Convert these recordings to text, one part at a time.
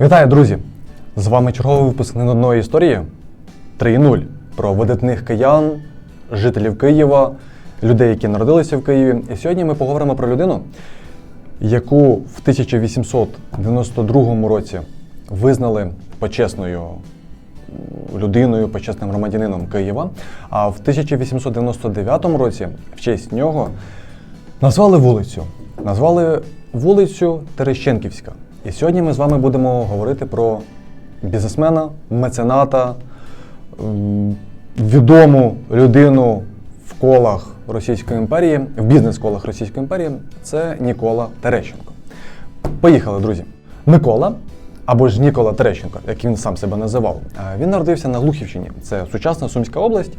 Вітаю, друзі! З вами черговий випуск ненудної історії 3.0 про видатних киян, жителів Києва, людей, які народилися в Києві. І сьогодні ми поговоримо про людину, яку в 1892 році визнали почесною людиною, почесним громадянином Києва. А в 1899 році в честь нього назвали вулицю. Назвали вулицю Терещенківська. І сьогодні ми з вами будемо говорити про бізнесмена, мецената, відому людину в колах Російської імперії, в бізнес-колах Російської імперії. Це Нікола Терещенко. Поїхали, друзі. Микола, або ж Нікола Терещенко, як він сам себе називав. е, Він народився на Глухівщині, це сучасна Сумська область.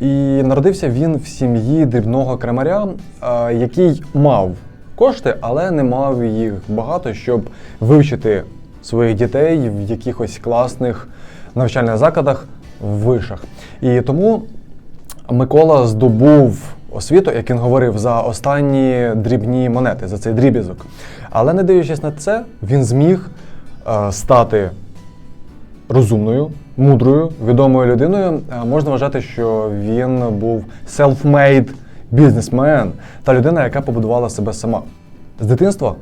І народився він в сім'ї дрібного кремаря, е, який мав кошти, але не мав їх багато, щоб вивчити своїх дітей в якихось класних навчальних закладах в вишах. І тому Микола здобув освіту, як він говорив, за останні дрібні монети, за цей дріб'язок. Але не дивлячись на це, він зміг е, стати розумною, мудрою, відомою людиною. Е, Можна вважати, що він був self-made бізнесмен та людина, яка побудувала себе сама. З дитинства,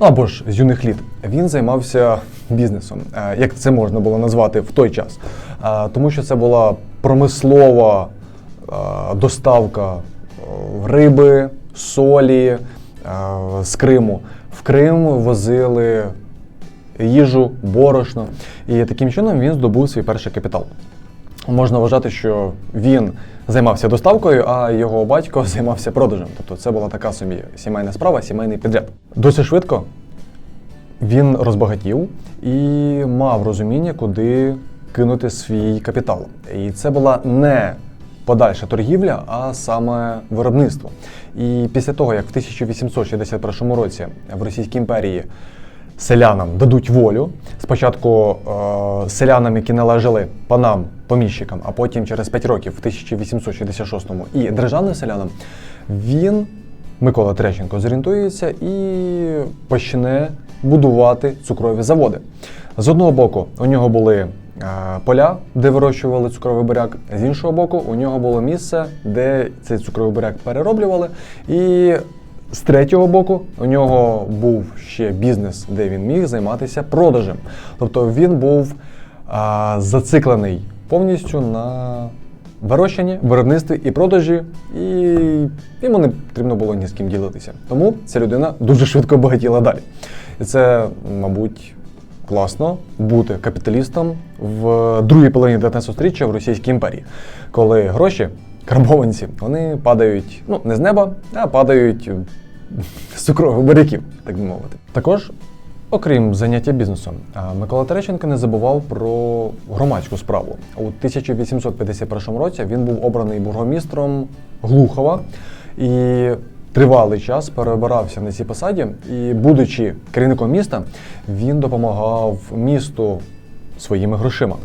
ну або ж з юних літ, він займався бізнесом, е, як це можна було назвати в той час. Е, Тому що це була промислова е, доставка риби, солі з Криму. В Крим возили їжу, борошно. І таким чином він здобув свій перший капітал. Можна вважати, що він займався доставкою, а його батько займався продажем. Тобто це була така собі сімейна справа, сімейний підряд. Досить швидко він розбагатів і мав розуміння, куди кинути свій капітал. І це була не подальша торгівля, а саме виробництво. І після того, як в 1861 році в Російській імперії селянам дадуть волю. Спочатку е, селянам, які належали панам, поміщикам, а потім через 5 років, в 1866-му, і державним селянам, він, Микола Терещенко, зорієнтується і почне будувати цукрові заводи. З одного боку, у нього були е, поля, де вирощували цукровий буряк, з іншого боку, у нього було місце, де цей цукровий буряк перероблювали. І з третього боку, у нього був ще бізнес, де він міг займатися продажем. Тобто він був а, зациклений повністю на вирощенні, виробництві і продажі, і йому не потрібно було ні з ким ділитися. Тому ця людина дуже швидко багатіла далі. І це, мабуть, класно бути капіталістом в другій половині 19 століття в Російській імперії, коли гроші, карбованці, вони падають ну, не з неба, а падають з цукрових буряків, так би мовити. Також, окрім заняття бізнесом, Микола Терещенко не забував про громадську справу. У 1851 році він був обраний бургомістром Глухова і тривалий час перебирався на цій посаді. І, будучи керівником міста, він допомагав місту своїми грошима.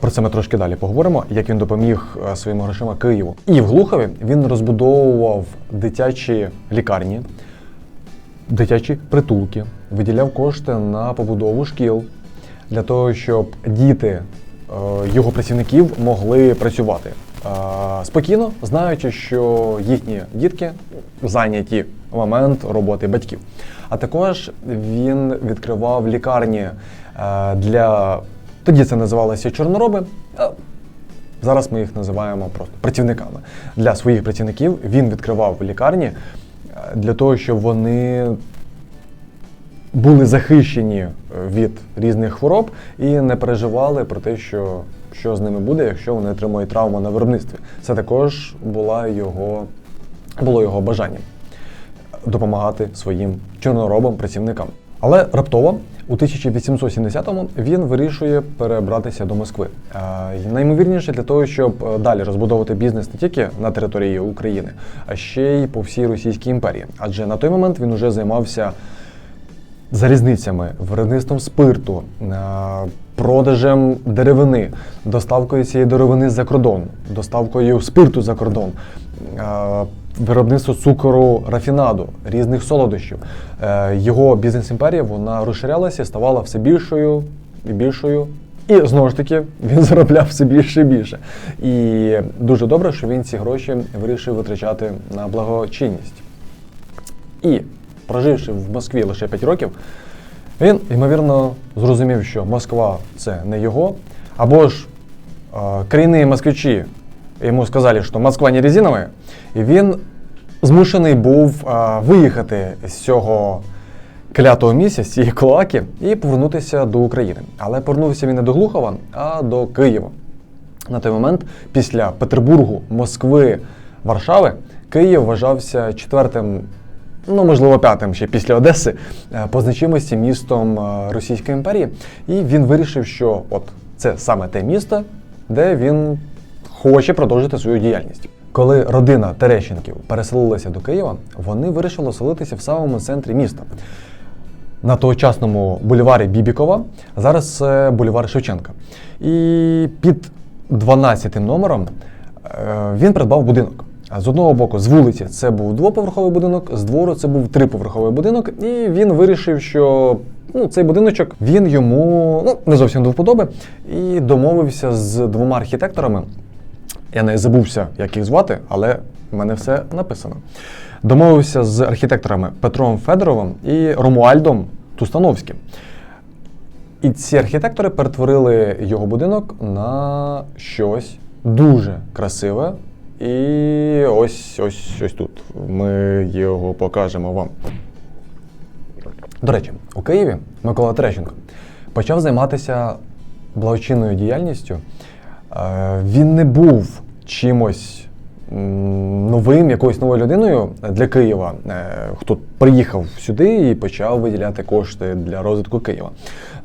Про це ми трошки далі поговоримо, як він допоміг е, своїми грошима Києву. І в Глухові він розбудовував дитячі лікарні, дитячі притулки, виділяв кошти на побудову шкіл для того, щоб діти е, його працівників могли працювати е, спокійно, знаючи, що їхні дітки зайняті в момент роботи батьків. А також він відкривав лікарні для тоді це називалося чорнороби. а Зараз ми їх називаємо просто працівниками. Для своїх працівників він відкривав лікарні е, для того, щоб вони були захищені е, від різних хвороб і не переживали про те, що, що з ними буде, якщо вони отримують травму на виробництві. Це також була його, було його бажанням допомагати своїм чорноробам працівникам. Але раптово у 1870-му він вирішує перебратися до Москви. Е, Наймовірніше для того, щоб е, далі розбудовувати бізнес не тільки на території України, а ще й по всій Російській імперії. Адже на той момент він уже займався залізницями, виробництвом спирту, е, продажем деревини, доставкою цієї деревини за кордон, доставкою спирту за кордон, виробництво цукору рафінаду, різних солодощів. Е, Його бізнес-імперія вона розширялася, ставала все більшою і більшою. І знову ж таки він заробляв все більше і більше. І дуже добре, що він ці гроші вирішив витрачати на благочинність. І проживши в Москві лише 5 років, він, ймовірно, зрозумів, що Москва це не його. Або ж е, корінні москвичі йому сказали, що Москва не резинова, і він змушений був е, виїхати з цього клятого місця, з цієї клоаки, і повернутися до України. Але повернувся він не до Глухова, а до Києва. На той момент, після Петербургу, Москви, Варшави, Київ вважався четвертим, ну можливо, п'ятим ще після Одеси, е, по значимості містом е, Російської імперії. І він вирішив, що от це саме те місто, де він хоче продовжити свою діяльність. Коли родина Терещенків переселилася до Києва, вони вирішили оселитися в самому центрі міста. На тогочасному бульварі Бібікова, зараз це бульвар Шевченка. І під 12 номером е, він придбав будинок. З одного боку, з вулиці це був двоповерховий будинок, з двору це був триповерховий будинок, і він вирішив, що ну, цей будиночок він йому ну, не зовсім до вподоби, і домовився з двома архітекторами. Я не забувся, як їх звати, але в мене все написано. Домовився з архітекторами Петром Федоровим і Ромуальдом Тустановським. І ці архітектори перетворили його будинок на щось дуже красиве. І ось ось ось тут. Ми його покажемо вам. До речі, у Києві Микола Терещенко почав займатися благочинною діяльністю. Е, Він не був чимось новим, якоюсь новою людиною для Києва, е, хто приїхав сюди і почав виділяти кошти для розвитку Києва.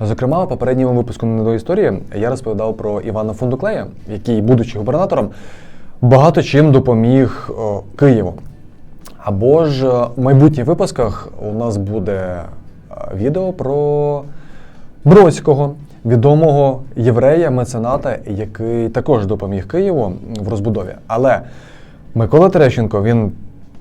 Зокрема, у попередньому випуску «Не історії я розповідав про Івана Фундуклея, який, будучи губернатором, багато чим допоміг Києву. Або ж е, в майбутніх випусках у нас буде відео про Бродського, відомого єврея, мецената, який також допоміг Києву в розбудові. Але Микола Терещенко він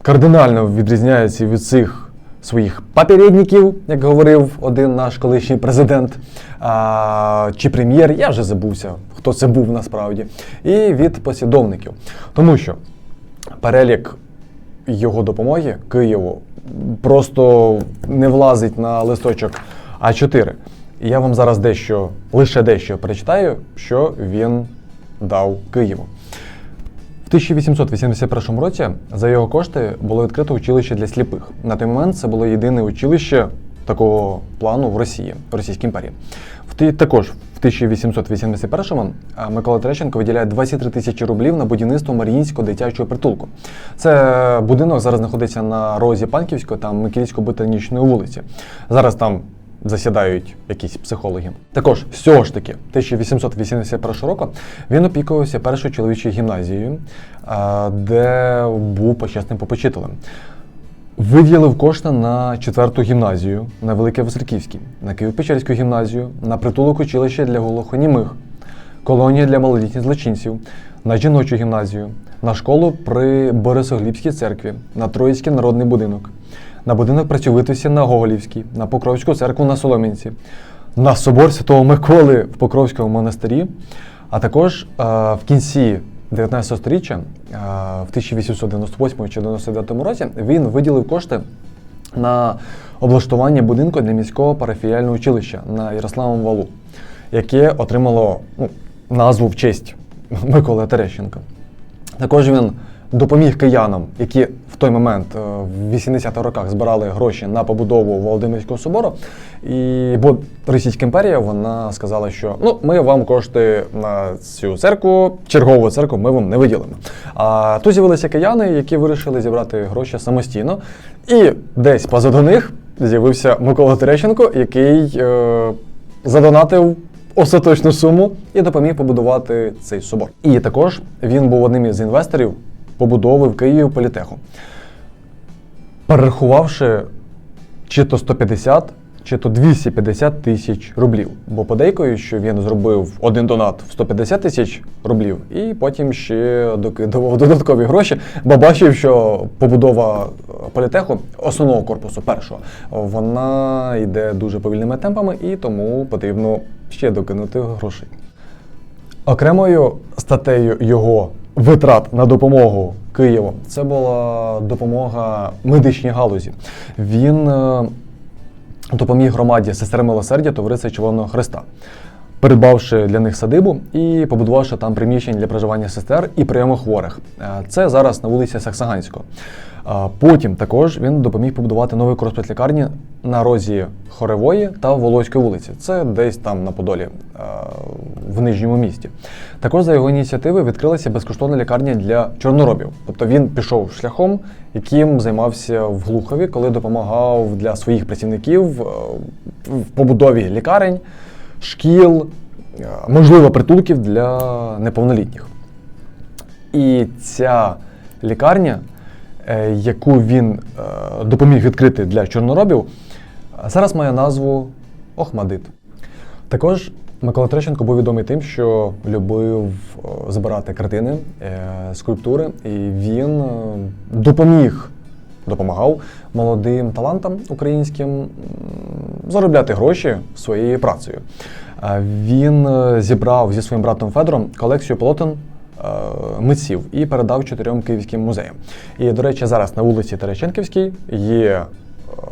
кардинально відрізняється від цих своїх попередників, як говорив один наш колишній президент а, чи прем'єр. Я вже забувся, хто це був насправді, і від послідовників. Тому що перелік його допомоги Києву просто не влазить на листочок А4. Я вам зараз дещо, лише дещо перечитаю, що він дав Києву. В 1881 році за його кошти було відкрито училище для сліпих. На той момент це було єдине училище такого плану в Росії, в Російській імперії. В також в 1881-му Микола Терещенко виділяє 23 тисячі рублів на будівництво Маріїнського дитячого притулку. Це будинок зараз знаходиться на розі Панківської та Микільсько-ботанічної вулиці. Зараз там засідають якісь психологи. Також цього ж таки, 1881 року він опікувався першою чоловічою гімназією, де був почесним попечителем. Виділив кошти на четверту гімназію на Велике Васильківській, на Києво-Печерську гімназію, на притулок училище для глухонімих, колонія для малолітніх злочинців, на жіночу гімназію, на школу при Борисоглібській церкві, на Троїцький народний будинок, на будинок працьовитості на Гоголівській, на Покровську церкву на Соломінці, на собор Святого Миколи в Покровському монастирі, а також е, в кінці 19 століття, е, в 1898 чи 99 році, він виділив кошти на облаштування будинку для міського парафіяльного училища на Ярославому валу, яке отримало ну, назву в честь Миколи Терещенка. Також він допоміг киянам, які в той момент, е, в 80-х роках, збирали гроші на побудову Володимирського собору. І, бо Російська імперія вона сказала, що ну, ми вам кошти на цю церкву, чергову церкву, ми вам не виділимо. А тут з'явилися кияни, які вирішили зібрати гроші самостійно. І десь позаду них з'явився Микола Терещенко, який е, задонатив остаточну суму і допоміг побудувати цей собор. І також він був одним із інвесторів побудови в Києві політеху. Перерахувавши чи то 150, чи то 250 тисяч рублів. Бо подейкою, що він зробив один донат в 150 тисяч рублів, і потім ще докидував додаткові гроші, бо бачив, що побудова е, політеху основного корпусу першого вона йде дуже повільними темпами, і тому потрібно ще докинути грошей. Окремою статтею його витрат на допомогу Києву це була допомога медичній галузі. Він е, допоміг громаді сестер милосердя Товариства Червоного Христа, придбавши для них садибу і побудувавши там приміщення для проживання сестер і прийому хворих. Е, Це зараз на вулиці Саксаганського. Е, Потім також він допоміг побудувати новий корпус лікарні на розі Хоревої та Волоської вулиці. Це десь там на Подолі, е, в нижньому місті. Також за його ініціативи відкрилася безкоштовна лікарня для чорноробів. Тобто він пішов шляхом, яким займався в Глухові, коли допомагав для своїх працівників е, в побудові лікарень, шкіл, е, можливо, притулків для неповнолітніх. І ця лікарня, яку він допоміг відкрити для чорноробів, е, зараз має назву Охмадит. Також Микола Трещенко був відомий тим, що любив збирати картини, е, скульптури, і він е, допоміг, допомагав молодим талантам українським заробляти гроші своєю працею. Він е, зібрав зі своїм братом Федором колекцію полотен митців і передав чотирьом київським музеям. І, до речі, зараз на вулиці Терещенківській є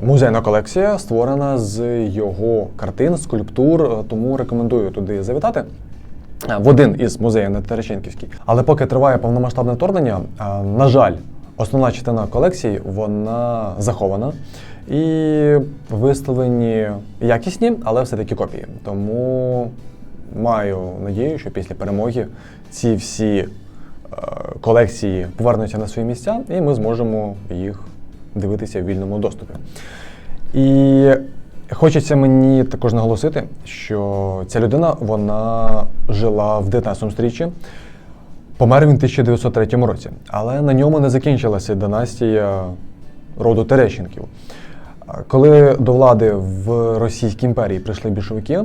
музейна колекція, створена з його картин, скульптур, е, тому рекомендую туди завітати. е, В один із музеїв на Терещенківській. Але поки триває повномасштабне вторгнення, е, на жаль, основна частина колекції вона захована і виставлені якісні, але все-таки копії. Тому маю надію, що після перемоги ці всі колекції повернуться на свої місця, і ми зможемо їх дивитися в вільному доступі. І хочеться мені також наголосити, що ця людина вона жила в 19 сторіччі. Помер він в 1903 році, але на ньому не закінчилася династія роду Терещенків. Коли до влади в Російській імперії прийшли більшовики е,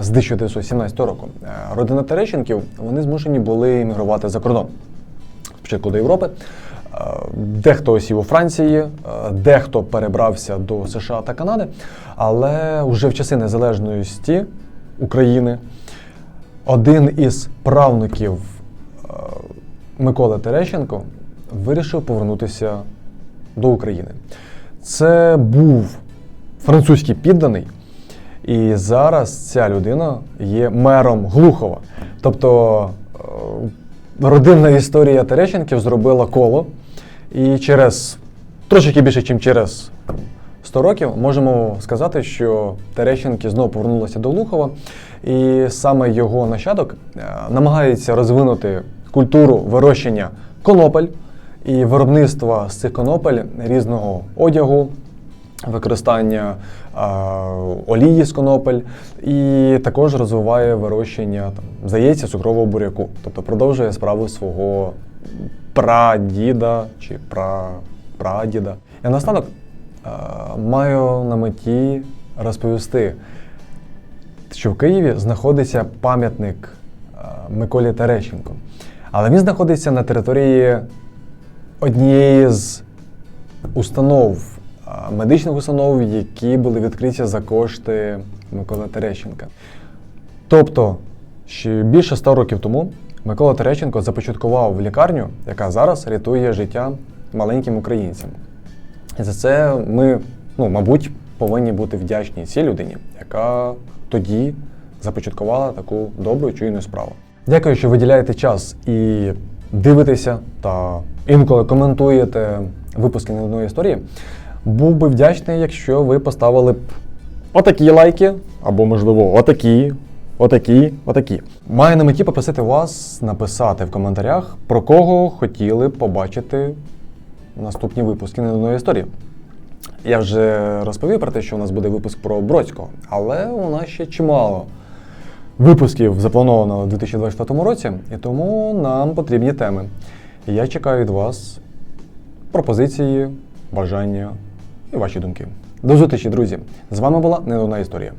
з 1917 року, е, родина Терещенків вони змушені були емігрувати за кордон. Спочатку до Європи. Е, Дехто осів у Франції, е, дехто перебрався до США та Канади, але вже в часи незалежності України один із правнуків е, Миколи Терещенко вирішив повернутися до України. Це був французький підданий, і зараз ця людина є мером Глухова. Тобто родинна історія Терещенків зробила коло, і через трошки більше, ніж через 100 років можемо сказати, що Терещенки знову повернулися до Глухова, і саме його нащадок е, намагається розвинути культуру вирощення конопель і виробництва з цих конопель різного одягу, використання е, олії з конопель, і також розвиває вирощення там, здається, цукрового буряку, тобто продовжує справу свого прадіда чи пра, прадіда. І наостанок е, маю на меті розповісти, що в Києві знаходиться пам'ятник е, Миколі Терещенко. Але він знаходиться на території однієї з установ, а, медичних установ, які були відкриті за кошти Миколи Терещенка. Тобто, ще більше 100 років тому Микола Терещенко започаткував лікарню, яка зараз рятує життя маленьким українцям. І за це ми, ну, мабуть, повинні бути вдячні цій людині, яка тоді започаткувала таку добру чуйну справу. Дякую, що виділяєте час і дивитеся та інколи коментуєте випуски не історії. Був би вдячний, якщо ви поставили б отакі лайки, або, можливо, отакі, отакі, отакі. Маю на меті попросити вас написати в коментарях, про кого хотіли побачити наступні випуски не одної історії. Я вже розповів про те, що у нас буде випуск про Бродського, але у нас ще чимало випусків заплановано у 2024 році, і тому нам потрібні теми. Я чекаю від вас пропозиції, бажання і ваші думки. До зустрічі, друзі! З вами була Ненона Історія.